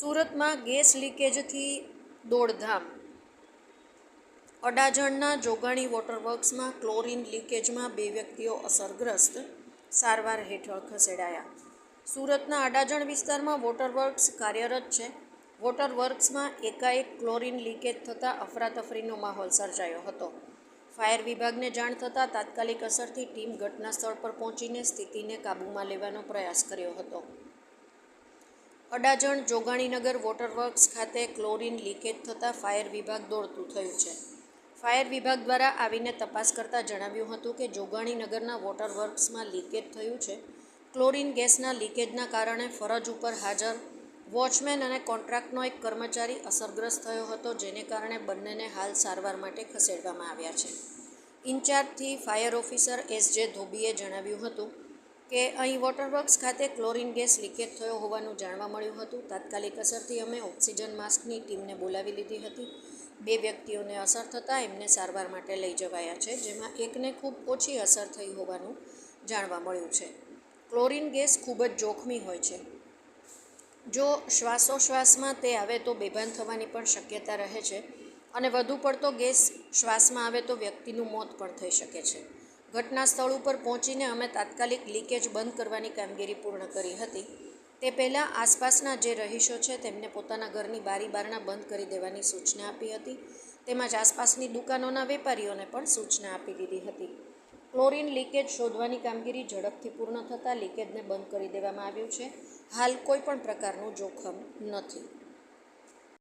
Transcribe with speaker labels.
Speaker 1: સુરતમાં ગેસ લીકેજથી દોડધામ. અડાજણના જોગાણી વોટરવર્ક્સમાં ક્લોરીન લીકેજમાં બે વ્યક્તિઓ અસરગ્રસ્ત, સારવાર હેઠળ ખસેડાયા. સુરતના અડાજણ વિસ્તારમાં વોટરવર્ક્સ કાર્યરત છે. વોટરવર્ક્સમાં એકાએક ક્લોરીન લીકેજ થતાં અફરાતફરીનો માહોલ સર્જાયો હતો. ફાયર વિભાગને જાણ થતાં તાત્કાલિક અસરથી ટીમ ઘટના સ્થળ પર પહોંચીને સ્થિતિને કાબૂમાં લેવાનો પ્રયાસ કર્યો હતો. અડાજણ જોગાણીનગર વોટરવર્ક્સ ખાતે ક્લોરીન લીકેજ થતાં ફાયર વિભાગ દોડતું થયું છે. ફાયર વિભાગ દ્વારા આવીને તપાસ કરતાં જણાવ્યું હતું કે જોગાણીનગરના વોટરવર્ક્સમાં લીકેજ થયું છે. ક્લોરીન ગેસના લીકેજના કારણે ફરજ ઉપર હાજર વોચમેન અને કોન્ટ્રાક્ટનો એક કર્મચારી અસરગ્રસ્ત થયો હતો, જેને કારણે બંનેને હાલ સારવાર માટે ખસેડવામાં આવ્યા છે. ઇન્ચાર્જથી ફાયર ઓફિસર એસ જે ધોબીએ જણાવ્યું હતું કે અહીં વોટરવર્ક્સ ખાતે ક્લોરીન ગેસ લીકેજ થયો હોવાનું જાણવા મળ્યું હતું. તાત્કાલિક અસરથી અમે ઓક્સિજન માસ્કની ટીમને બોલાવી લીધી હતી. બે વ્યક્તિઓને અસર થતાં એમને સારવાર માટે લઈ જવાયા છે, જેમાં એકને ખૂબ ઓછી અસર થઈ હોવાનું જાણવા મળ્યું છે. ક્લોરીન ગેસ ખૂબ જ જોખમી હોય છે. જો શ્વાસોશ્વાસમાં તે આવે તો બેભાન થવાની પણ શક્યતા રહે છે અને વધુ પડતો ગેસ શ્વાસમાં આવે તો વ્યક્તિનું મોત પણ થઈ શકે છે. ઘટના સ્થળ ઉપર પહોંચીને અમે તાત્કાલિક લીકેજ બંધ કરવાની કામગીરી પૂર્ણ કરી હતી. તે પહેલાં આસપાસના જે રહીશો છે તેમને પોતાના ઘરની બારી બારણા બંધ કરી દેવાની સૂચના આપી હતી. તેમજ આસપાસની દુકાનોના વેપારીઓને પણ સૂચના આપી દીધી હતી. ક્લોરીન લીકેજ શોધવાની કામગીરી ઝડપથી પૂર્ણ થતાં લીકેજને બંધ કરી દેવામાં આવ્યું છે. હાલ કોઈ પણ પ્રકારનું જોખમ નથી.